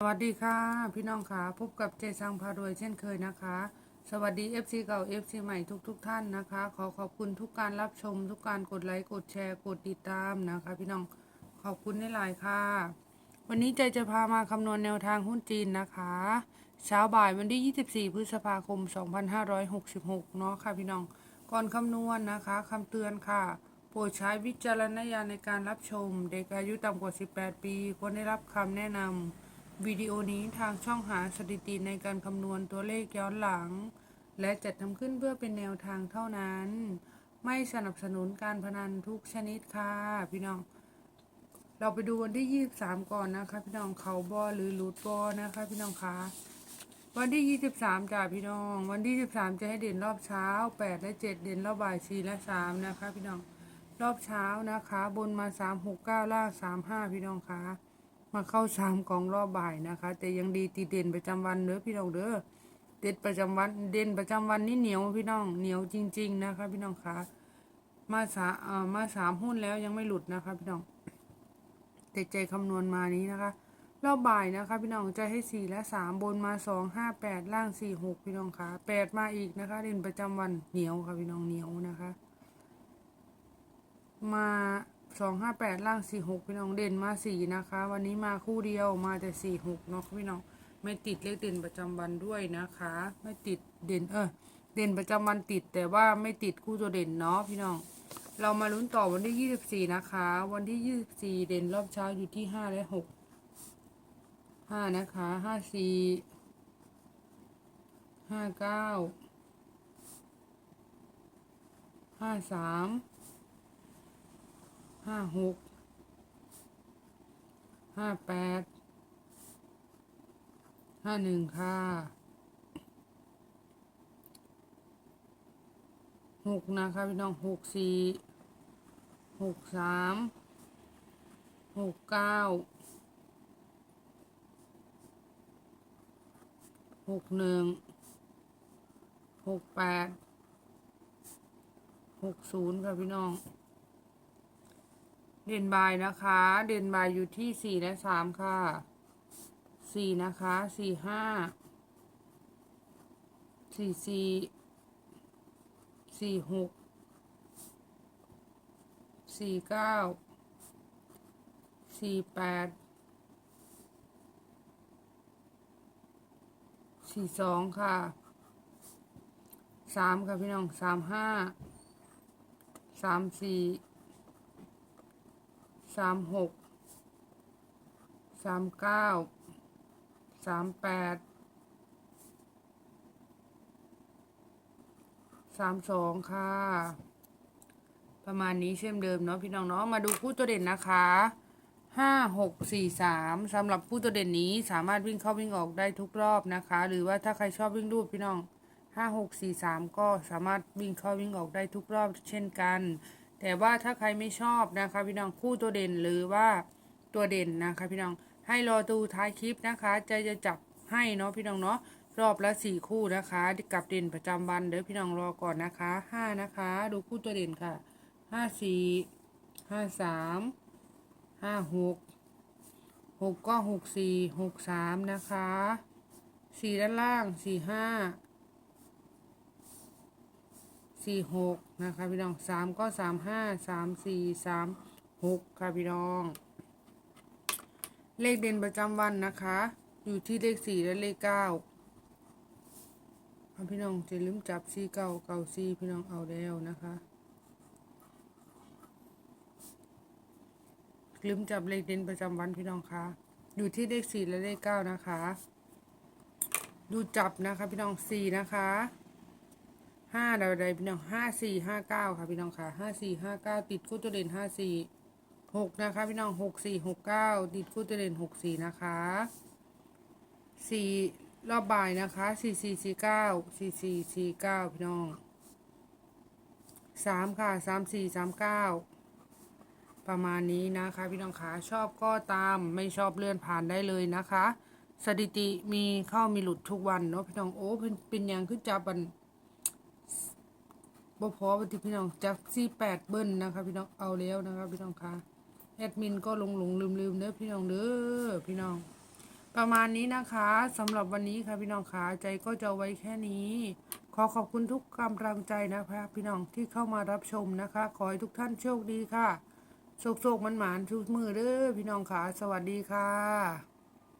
สวัสดีค่ะ พี่น้องค่ะพบกับเจสังพารวยเช่นเคยนะคะ สวัสดี FC เก่า FC ใหม่ทุกๆทท่านนะคะ ขอขอบคุณทุกการรับชม ทุกการกดไลค์กดแชร์กดติดตามนะคะ พี่น้องขอบคุณได้หลายค่ะ วันนี้เจจะพามาคำนวณแนวทางหุ้นจีนนะคะเช้าบ่ายวันที่ 24 พฤษภาคม 2566 เนาะค่ะพี่น้องก่อนคำนวณนะคะคำเตือนค่ะโปรดใช้วิจารณญาณในการรับชม เด็กอายุต่ำกว่า 18 ปีควรได้รับคำแนะนำ วิดีโอนี้ทางช่องหาสถิติในการคำนวณตัวเลขย้อนหลัง และจัดทำขึ้นเพื่อเป็นแนวทางเท่านั้น ไม่สนับสนุนการพนันทุกชนิดค่ะพี่น้อง เราไปดูวันที่ 23 ก่อนนะคะ พี่น้องเขาบอหรือรูดบอนะคะ พี่น้องคะวันที่ 23จ้าพี่น้อง วันที่ 13 จะให้เด่นรอบเช้า 8 และ 7 เด่นรอบบ่าย 4 และ 3 นะคะ พี่น้อง รอบเช้านะคะ บนมา 3 6 9 ล่าง 3 5 พี่น้องคะ มาเข้าสามกองรอบบ่ายนะคะ แต่ยังดีตีเด่นประจำวันเด้อพี่น้องเด้อเด็ดประจำวันเด่นประจำวันนี่เหนียวพี่น้องเหนียวจริง ๆ นะคะ พี่น้องคะมาสาเอ่อมาสามหุ้นแล้วยังไม่หลุดนะคะ พี่น้องแต่ใจคำนวณมานี้นะคะ รอบบ่ายนะคะ พี่น้องจะให้สี่และสามบนมาสองห้าแปดล่างสี่หกพี่น้องคะแปดมาอีกนะคะ เด่นประจำวันเหนียวค่ะพี่น้องเหนียวนะคะ มา สองห้าแปดล่างสี่หกพี่น้องเด่นมาสี่นะคะ วันนี้มาคู่เดียวมาแต่สี่หกเนาะพี่น้องไม่ติดเลขเด่นประจำวันด้วยนะคะ ไม่ติดเด่นเออเด่นประจำวันติดแต่ว่าไม่ติดคู่ตัวเด่นเนาะพี่น้อง เรามาลุ้นต่อวันที่ยี่สิบสี่นะคะ วันที่ยี่สิบสี่เด่นรอบเช้าอยู่ที่ห้าและหกห้านะคะห้าสี่ห้าเก้าห้าสาม ห้าหกห้าแปดห้าหนึ่งค่ะหกนะคะพี่น้องหกสี่หกสามหกเก้าหกหนึ่งหกแปดหกศูนย์ค่ะพี่น้อง เด่นบายนะคะ เด่นบายอยู่ที่สี่และสามค่ะสี่นะคะสี่ห้าสี่สี่สี่หกสี่เก้าสี่แปดสี่สองค่ะสามค่ะพี่น้องสามห้าสามสี่ สามหกสามเก้าสามแปดสามสองค่ะ ประมาณนี้เช่นเดิมเนาะพี่น้องเนาะมาดูคู่ตัวเด่นนะคะห้าหกสี่สามสำหรับคู่ตัวเด่นนี้สามารถวิ่งเข้าวิ่งออกได้ทุกรอบนะคะ หรือว่าถ้าใครชอบวิ่งรูดพี่น้องห้าหกสี่สามก็สามารถวิ่งเข้าวิ่งออกได้ทุกรอบเช่นกัน แต่ว่าถ้าใครไม่ชอบนะคะพี่น้องคู่ตัวเด่นหรือว่าตัวเด่นนะคะ พี่น้องให้รอดูท้ายคลิปนะคะใจจะจับให้เนาะพี่น้องเนาะรอบละสี่คู่นะคะกับเด่นประจำวันเดี๋ยวพี่น้องรอก่อนนะคะห้านะคะ ดูคู่ตัวเด่นค่ะห้าสี่ห้าสามห้าหกหกก็หกสี่หกสามนะคะสี่ด้านล่างสี่ห้า สี่หกนะคะพี่น้องสามก็สามห้าสามสี่สามหกค่ะพี่น้อง เลขเด่นประจำวันนะคะ อยู่ที่เลขสี่และเลขเก้าพี่น้องจะลืมจับสี่เก้าเก้าสี่พี่น้องเอาแล้วนะคะลืมจับเลขเด่นประจำวันพี่น้องคะอยู่ที่เลขสี่และเลขเก้านะคะ ดูจับนะคะพี่น้องสี่นะคะ ห้าใดๆพี่น้องห้าสี่ห้าเก้าค่ะพี่น้องค่ะห้าสี่ห้าเก้าติดคู่ตัวเด่นห้าสี่หกนะคะพี่น้องหกสี่หกเก้าติดคู่ตัวเด่นหกสี่นะคะสี่รอบบ่ายนะคะสี่สี่สี่เก้าสี่สี่สี่เก้าพี่น้องสามค่ะสามสี่สามเก้าประมาณนี้นะคะพี่น้องคะชอบก็ตามไม่ชอบเลื่อนผ่านได้เลยนะคะ สถิติมีเข้ามีหลุดทุกวันเนาะพี่น้องโอ้เป็นเป็นหยังขึ้นจับบัน บ่พอปฏิพี่น้องจากสี่แปดเบิ้ลนะคะพี่น้องเอาแล้วนะคะพี่น้องคะแอดมินก็หลงหลงลืมลืมเด้อพี่น้องเด้อพี่น้อง ประมาณนี้นะคะสำหรับวันนี้ค่ะพี่น้องขาใจก็จะไว้แค่นี้ ขอขอบคุณทุกกำลังใจนะคะ พี่น้องที่เข้ามารับชมนะคะ ขอให้ทุกท่านโชคดีค่ะโชคโชคมันหมานๆทุกมือเด้อพี่น้องขาสวัสดีค่ะ